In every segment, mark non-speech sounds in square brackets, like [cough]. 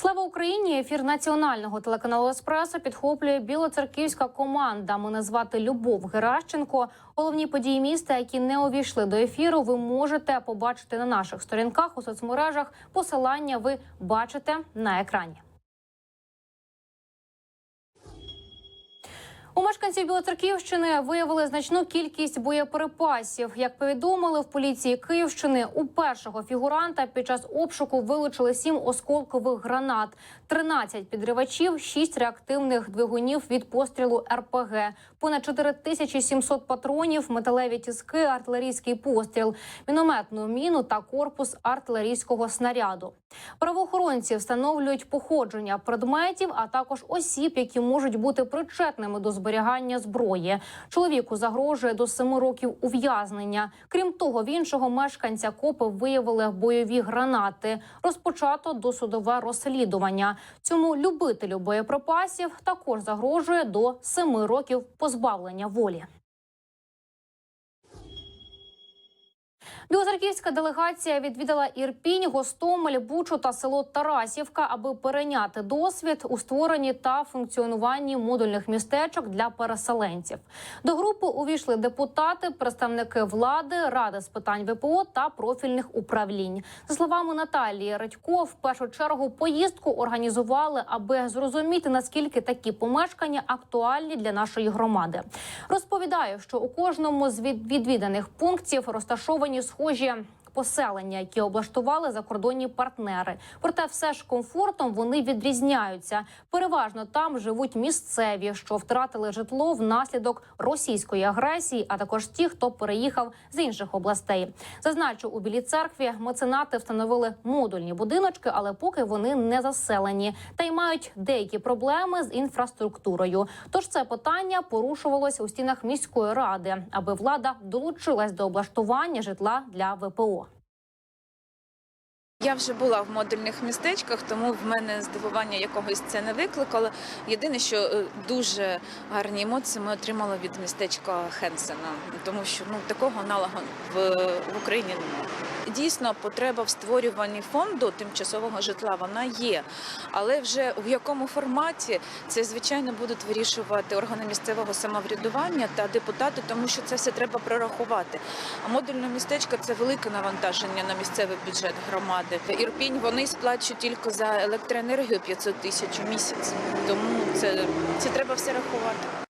Слава Україні! Ефір національного телеканалу Еспресо підхоплює білоцерківська команда. Мене звати Любов Геращенко. Головні події міста, які не увійшли до ефіру, ви можете побачити на наших сторінках у соцмережах. Посилання ви бачите на екрані. У мешканців Білоцерківщини виявили значну кількість боєприпасів. Як повідомили в поліції Київщини, у першого фігуранта під час обшуку вилучили сім осколкових гранат, 13 підривачів, 6 реактивних двигунів від пострілу РПГ, понад 4700 патронів, металеві тіски, артилерійський постріл, мінометну міну та корпус артилерійського снаряду. Правоохоронці встановлюють походження предметів, а також осіб, які можуть бути причетними до зберігання зброї. Чоловіку загрожує до семи років ув'язнення. Крім того, в іншого мешканця копи виявили бойові гранати. Розпочато досудове розслідування. Цьому любителю боєприпасів також загрожує до семи років позбавлення волі. Білозерківська делегація відвідала Ірпінь, Гостомель, Бучу та село Тарасівка, аби перейняти досвід у створенні та функціонуванні модульних містечок для переселенців. До групи увійшли депутати, представники влади, ради з питань ВПО та профільних управлінь. За словами Наталії Радько, в першу чергу поїздку організували, аби зрозуміти наскільки такі помешкання актуальні для нашої громади. Розповідаю, що у кожному з від- відвіданих пунктів розташовані схожі. Поселення, які облаштували закордонні партнери, проте все ж комфортом вони відрізняються. Переважно там живуть місцеві, що втратили житло внаслідок російської агресії, а також ті, хто переїхав з інших областей. Зазначу, у білій церкві меценати встановили модульні будиночки, але поки вони не заселені та й мають деякі проблеми з інфраструктурою. Тож це питання порушувалося у стінах міської ради, аби влада долучилась до облаштування житла для ВПО. Я вже була в модульних містечках, тому в мене здивування якогось це не викликало. Єдине, що е, дуже гарні емоції ми отримали від містечка Хенсена, тому що ну такого аналогу в, в Україні немає. Дійсно, потреба в створюванні фонду тимчасового житла вона є, але вже в якому форматі це звичайно будуть вирішувати органи місцевого самоврядування та депутати, тому що це все треба прорахувати. А модульне містечко це велике навантаження на місцевий бюджет громади. Ірпінь вони сплачують тільки за електроенергію 500 тисяч у місяць. Тому це, це треба все рахувати.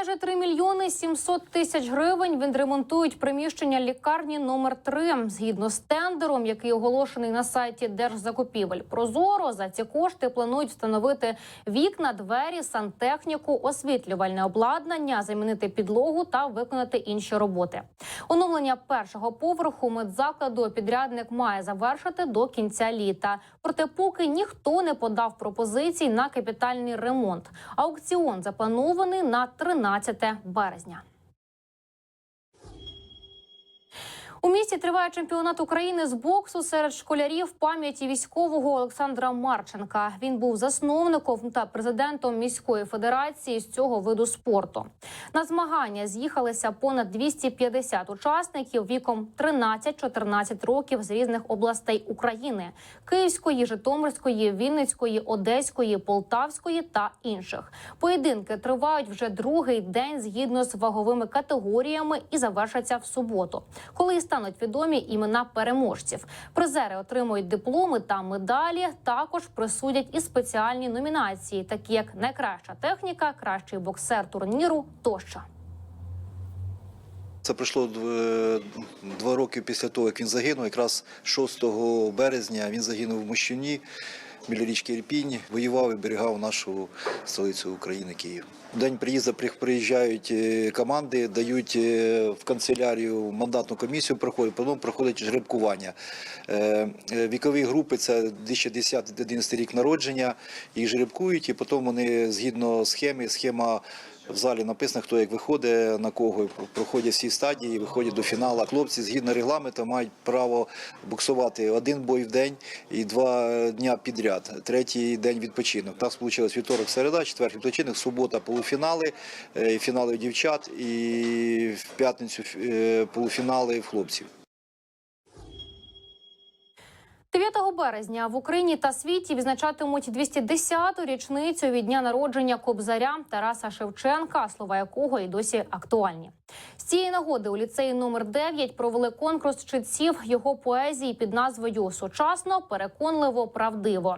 Майже 3 мільйони 700 тисяч гривень відремонтують приміщення лікарні номер 3 згідно з тендером, який оголошений на сайті Держзакупівель. Прозоро за ці кошти планують встановити вікна, двері, сантехніку, освітлювальне обладнання, замінити підлогу та виконати інші роботи. Оновлення першого поверху медзакладу підрядник має завершити до кінця літа. Проте, поки ніхто не подав пропозицій на капітальний ремонт. Аукціон запланований на 13 березня. У місті триває чемпіонат України з боксу серед школярів пам'яті військового Олександра Марченка. Він був засновником та президентом міської федерації з цього виду спорту. На змагання з'їхалися понад 250 учасників віком 13-14 років з різних областей України: Київської, Житомирської, Вінницької, Одеської, Полтавської та інших. Поєдинки тривають вже другий день згідно з ваговими категоріями і завершаться в суботу, коли стануть відомі імена переможців. Призери отримують дипломи та медалі. Також присудять і спеціальні номінації, такі як найкраща техніка, кращий боксер турніру тощо. Це пройшло два роки після того, як він загинув. Якраз 6 березня він загинув в Мощуні біля Ірпінь, воював і берігав нашу столицю України Київ. В день приїзду приїжджають е, команди, дають е, в канцелярію мандатну комісію, проходить, потім проходить жеребкування. Е, Вікові групи це 2010-2011 рік народження, їх жеребкують, і потім вони згідно схеми, схема в залі написано, хто як виходить, на кого проходять всі стадії, виходять до фіналу. Хлопці згідно регламенту мають право боксувати один бой в день і два дня підряд. Третій день відпочинок. Так вийшло вівторок, середа, четвер відпочинок, субота полуфінали, е, фінали дівчат і в п'ятницю е, полуфінали в хлопців. 9 березня в Україні та світі відзначатимуть 210-ту річницю від дня народження кобзаря Тараса Шевченка, слова якого і досі актуальні. З цієї нагоди у ліцеї номер 9 провели конкурс читців його поезії під назвою Сучасно, переконливо, правдиво,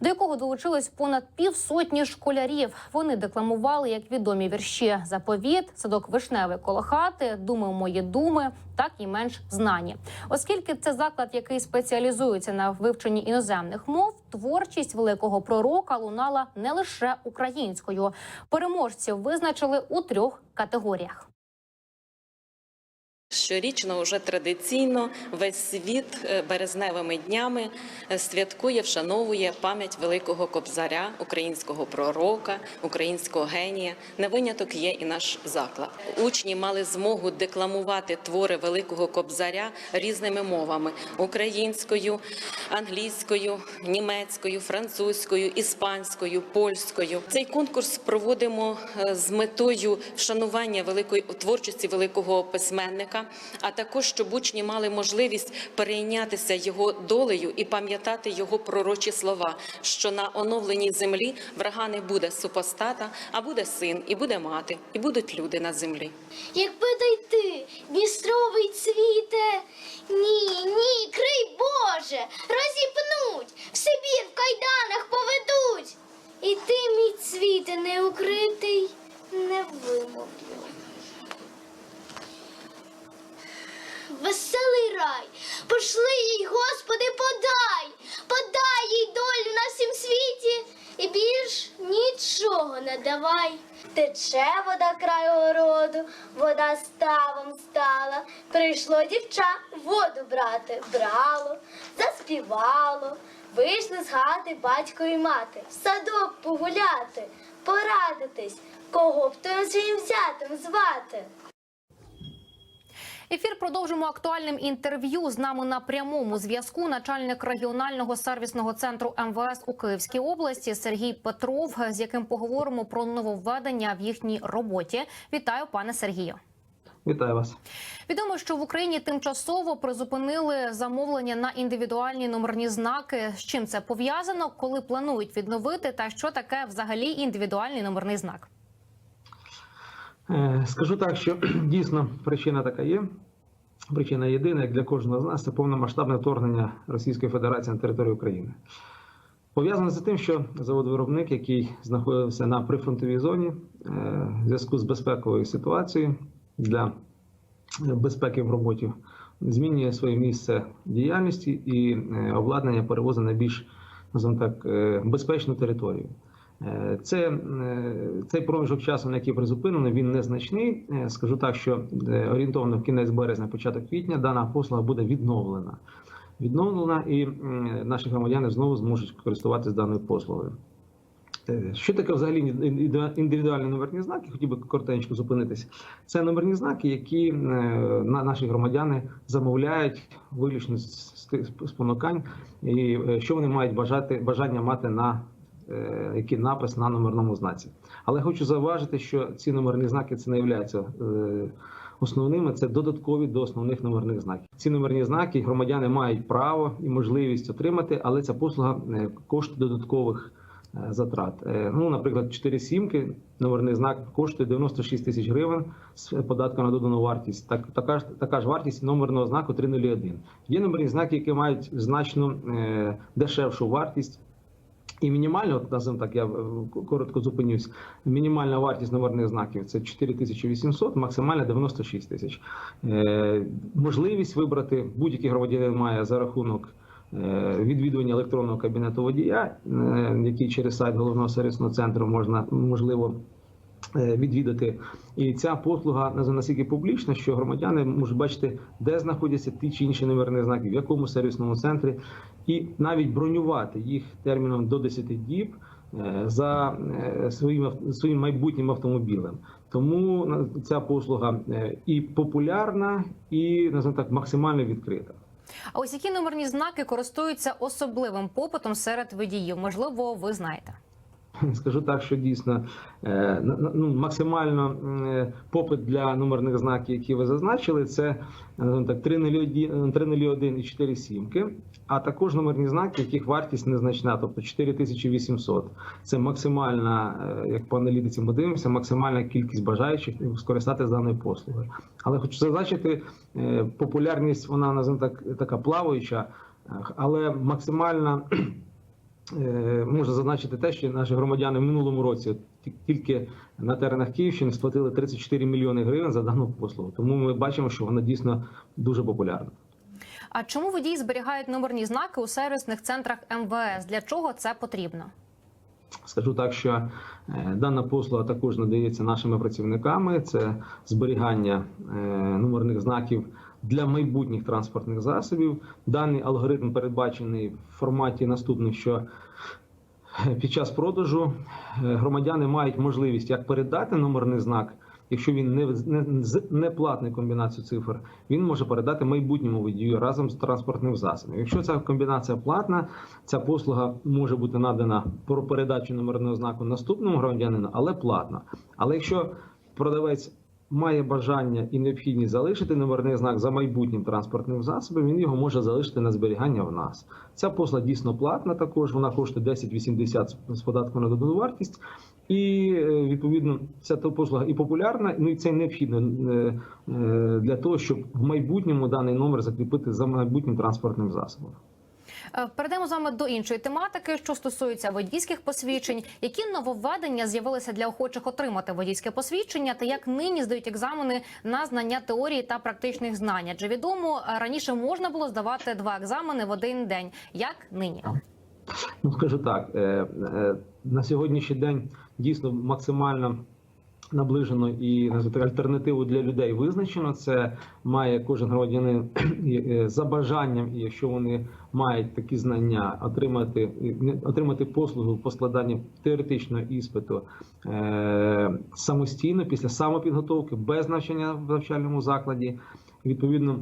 до якого долучилось понад півсотні школярів. Вони декламували як відомі вірші Заповіт, садок вишневий коло хати, думи мої думи, так і менш знані. Оскільки це заклад, який спеціалізується на вивченні іноземних мов, творчість великого пророка лунала не лише українською. Переможців визначили у трьох категоріях. Щорічно вже традиційно весь світ е, березневими днями е, святкує, вшановує пам'ять великого кобзаря, українського пророка, українського генія. Не виняток є і наш заклад. Учні мали змогу декламувати твори великого кобзаря різними мовами: українською, англійською, німецькою, французькою, іспанською, польською. Цей конкурс проводимо е, з метою вшанування великої творчості великого письменника, а також щоб учні мали можливість перейнятися його долею і пам'ятати його пророчі слова, що на оновленій землі врага не буде супостата, а буде син, і буде мати, і будуть люди на землі. Якби дойти, Дністровий цвіте. Ні, ні, крий Боже, розіпнуть, Прийшло дівча воду брати, брало, заспівало. Вийшли з хати батько і мати, в садок погуляти, порадитись, кого б тим своїм взятим звати. Ефір продовжимо актуальним інтерв'ю. З нами на прямому зв'язку начальник регіонального сервісного центру МВС у Київській області Сергій Петров, з яким поговоримо про нововведення в їхній роботі. Вітаю, пане Сергію. Вітаю вас. Відомо, що в Україні тимчасово призупинили замовлення на індивідуальні номерні знаки. З чим це пов'язано, коли планують відновити, та що таке взагалі індивідуальний номерний знак? Е, Скажу так, що [clears throat] дійсно причина така є. Причина єдина, як для кожного з нас, це повномасштабне вторгнення Російської Федерації на територію України. Пов'язано з тим, що завод-виробник, який знаходився на прифронтовій зоні, е, в зв'язку з безпековою ситуацією для безпеки в роботі, змінює своє місце діяльності і е, обладнання перевозить на більш так, е, безпечну територію. Е, Це цей проміжок часу, на який призупинено, він незначний. Скажу так, що орієнтовно в кінець березня, початок квітня, дана послуга буде відновлена. Відновлена, і наші громадяни знову зможуть користуватися даною послугою. Що таке взагалі індивідуальні номерні знаки? Хотів би коротенько зупинитися. Це номерні знаки, які е, на- наші громадяни замовляють виключно з спонукань, і е, що вони мають бажати бажання мати на е, який напис на номерному знаці. Але хочу зауважити, що ці номерні знаки це не являються основними, це додаткові до основних номерних знаків. Ці номерні знаки громадяни мають право і можливість отримати, але ця послуга коштує додаткових затрат. Е, Ну, наприклад, 4 сімки, номерний знак коштує 96 тисяч гривень з податком на додану вартість. Так, така, ж, така ж вартість номерного знаку 301. Є номерні знаки, які мають значно е, дешевшу вартість. І мінімальна, от називаємо так, я е, коротко зупинюсь. Мінімальна вартість номерних знаків це 4800, максимальна 96 тисяч. Е, можливість вибрати будь-який громадянин має за рахунок е, відвідування електронного кабінету водія, е, який через сайт головного сервісного центру можна можливо. е, Відвідати, і ця послуга настільки публічна, що громадяни можуть бачити, де знаходяться ті чи інші номерні знаки, в якому сервісному центрі, і навіть бронювати їх терміном до 10 діб е, за е, своїм своїм майбутнім автомобілем. Тому ця послуга е, і популярна, і так максимально відкрита. А ось які номерні знаки користуються особливим попитом серед водіїв? Можливо, ви знаєте. [laughs] Скажу так, що дійсно е, ну, максимально е, попит для номерних знаків, які ви зазначили, це називаємо так 301 301 і 4 сімки, а також номерні знаки, яких вартість незначна, тобто 4800. Це максимальна, е, як по аналітиці ми дивимося, максимальна кількість бажаючих скористатися даною послугою. Але хочу зазначити, е, популярність вона так така плаваюча, е, але максимальна. Е, Можна зазначити те, що наші громадяни в минулому році тільки на теренах Київщини сплатили 34 мільйони гривень за дану послугу. Тому ми бачимо, що вона дійсно дуже популярна. А чому водії зберігають номерні знаки у сервісних центрах МВС? Для чого це потрібно? Скажу так, що е, дана послуга також надається нашими працівниками. Це зберігання е, номерних знаків для майбутніх транспортних засобів. Даний алгоритм передбачений в форматі наступним, що е, під час продажу е, громадяни мають можливість як передати номерний знак. Якщо він не, не, не платний комбінацію цифр, він може передати майбутньому водію разом з транспортним засобом. Якщо ця комбінація платна, ця послуга може бути надана про передачу номерного знаку наступному громадянину, але платно. Але якщо продавець має бажання і необхідність залишити номерний знак за майбутнім транспортним засобом, він його може залишити на зберігання в нас. Ця послуга дійсно платна. Також вона коштує 10,80 з податку на додану вартість. І е, відповідно ця послуга і популярна, ну і це необхідно е, е, для того, щоб в майбутньому даний номер закріпити за майбутнім транспортним засобом. Е, Перейдемо з вами до іншої тематики, що стосується водійських посвідчень. Які нововведення з'явилися для охочих отримати водійське посвідчення, та як нині здають екзамени на знання теорії та практичних знань? Адже відомо е, раніше можна було здавати два екзамени в один день. Як нині? Ну скажу так, е, на сьогоднішній день дійсно максимально наближено і називати альтернативу для людей визначено. Це має кожен громадянин [clears throat] е, за бажанням, і якщо вони мають такі знання, отримати отримати послугу по складанні теоретичного іспиту е, самостійно після самопідготовки без навчання в навчальному закладі. Відповідно,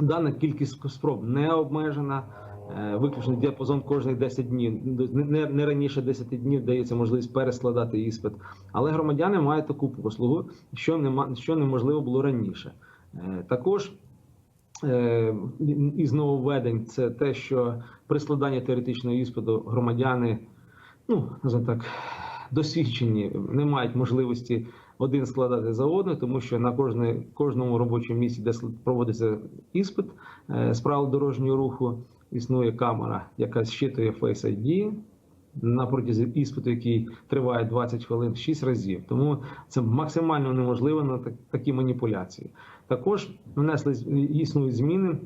дана кількість спроб не обмежена. Е, Виключний діапазон кожних 10 днів. Не, не раніше 10 днів дається можливість перескладати іспит. Але громадяни мають таку послугу, що нема, що неможливо було раніше. Е, Також е, із нововведень це те, що при складанні теоретичного іспиту громадяни, ну так, досвідчені, не мають можливості один складати за одним, тому що на кожне, кожному робочому місці, де проводиться іспит е, з правил дорожнього руху, існує камера, яка зчитує Face ID на протязі іспиту, який триває 20 хвилин, 6 разів. Тому це максимально неможливо на так- такі маніпуляції. Також внесли існують зміни.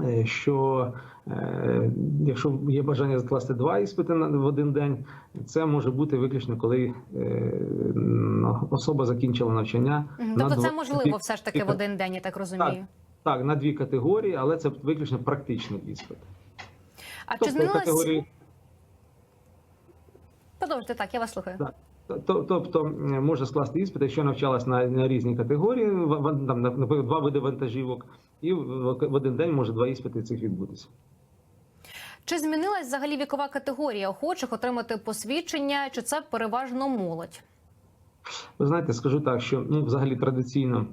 Е, Що е, якщо є бажання скласти два іспити в один день, це може бути виключно, коли е, ну, особа закінчила навчання. На Тобто це можливо все ж таки в один день, я так розумію. Так, на дві категорії, але це виключно практичний іспит. А чи Тобто змінилась категорії продовжуйте так? Я вас слухаю. Так. То- Тобто може скласти іспит, якщо навчалась на, на різні категорії, там, наприклад, два види вантажівок, і в, в один день може два іспити цих відбутися. Чи змінилась взагалі вікова категорія охочих отримати посвідчення? Чи це переважно молодь? Ви знаєте, скажу так, що ну, взагалі традиційно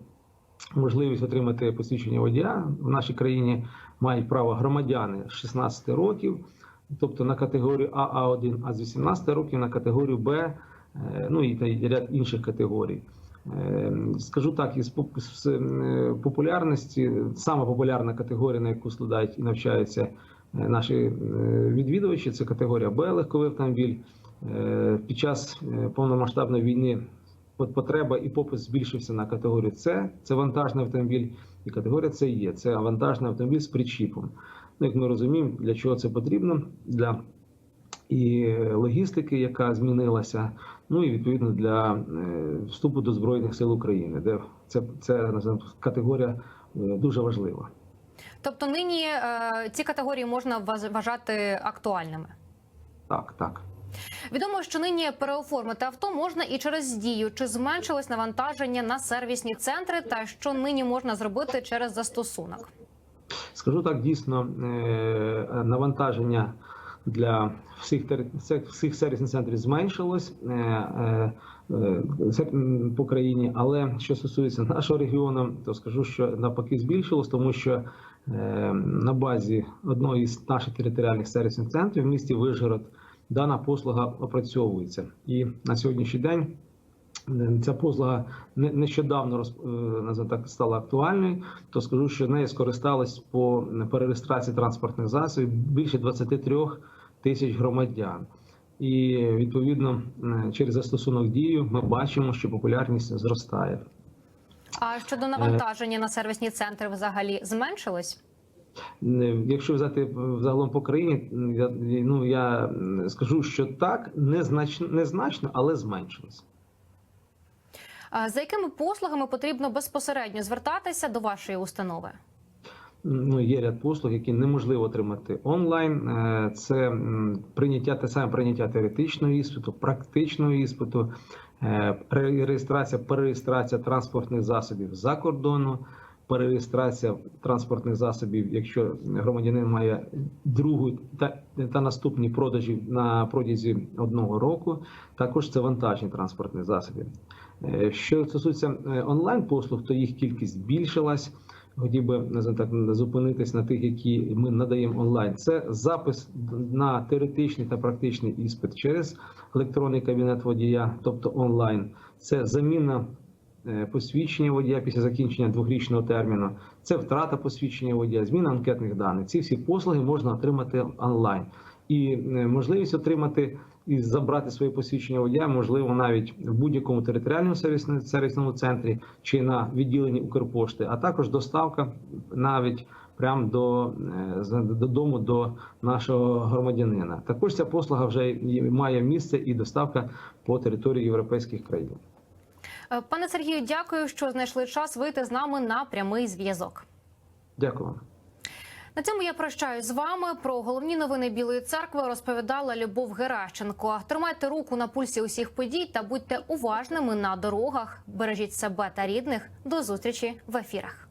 можливість отримати посвідчення водія в нашій країні мають право громадяни з 16 років, тобто на категорію А, А1, а з 18 років на категорію Б, ну і ряд інших категорій. Е, Скажу так, із е, популярності сама популярна категорія, на яку складають і навчаються е, наші е, відвідувачі, це категорія Б легковий автомобіль. Е, Під час е, повномасштабної війни потреба і попит збільшився на категорію С, це вантажний автомобіль, і категорія С є. Це вантажний автомобіль з причіпом. Ну, як ми розуміємо, для чого це потрібно? Для і логістики, яка змінилася, ну і відповідно для е, вступу до Збройних сил України, де це, це категорія е, дуже важлива. Тобто нині е, ці категорії можна вважати актуальними. Так, так. Відомо, що нині переоформити авто можна і через дію. Чи зменшилось навантаження на сервісні центри, та що нині можна зробити через застосунок? Скажу так, дійсно навантаження для всіх всіх сервісних центрів зменшилось е, е, е, по країні. Але що стосується нашого регіону, то скажу, що навпаки збільшилось, тому що на базі одного із наших територіальних сервісних центрів в місті Вижгород дана послуга опрацьовується. І на сьогоднішній день ця послуга не- нещодавно роз- е, так стала актуальною, то скажу, що нею скористались по перереєстрації транспортних засобів більше 23 тисяч громадян. І відповідно е, через застосунок дію ми бачимо, що популярність зростає. А Е. щодо навантаження на сервісні центри взагалі зменшилось? Е, Якщо взяти е, загалом по країні, я, ну я скажу, що так, незначно, незначно, але зменшилось. За якими послугами потрібно безпосередньо звертатися до вашої установи? Ну, є ряд послуг, які неможливо отримати онлайн. Е, Це прийняття те саме прийняття теоретичного іспиту, практичного іспиту, е, ре- реєстрація, перереєстрація транспортних засобів за кордону, перереєстрація транспортних засобів, якщо громадянин має другу та, та наступні продажі на протязі одного року. Також це вантажні транспортні засоби. Е, Що стосується е, онлайн послуг, то їх кількість збільшилась. Хотів би так зупинитись на тих, які ми надаємо онлайн. Це запис на теоретичний та практичний іспит через електронний кабінет водія, тобто онлайн. Це заміна е, посвідчення водія після закінчення двохрічного терміну. Це втрата посвідчення водія, зміна анкетних даних. Ці всі послуги можна отримати онлайн. І можливість отримати і забрати своє посвідчення водія, можливо, навіть в будь-якому територіальному сервісному центрі чи на відділенні Укрпошти, а також доставка навіть прямо до е, додому до нашого громадянина. Також ця послуга вже має місце і доставка по території європейських країн. Е, Пане Сергію, дякую, що знайшли час вийти з нами на прямий зв'язок. Дякую вам. На цьому я прощаюсь з вами. Про головні новини Білої церкви розповідала Любов Геращенко. Тримайте руку на пульсі усіх подій та будьте уважними на дорогах. Бережіть себе та рідних. До зустрічі в ефірах.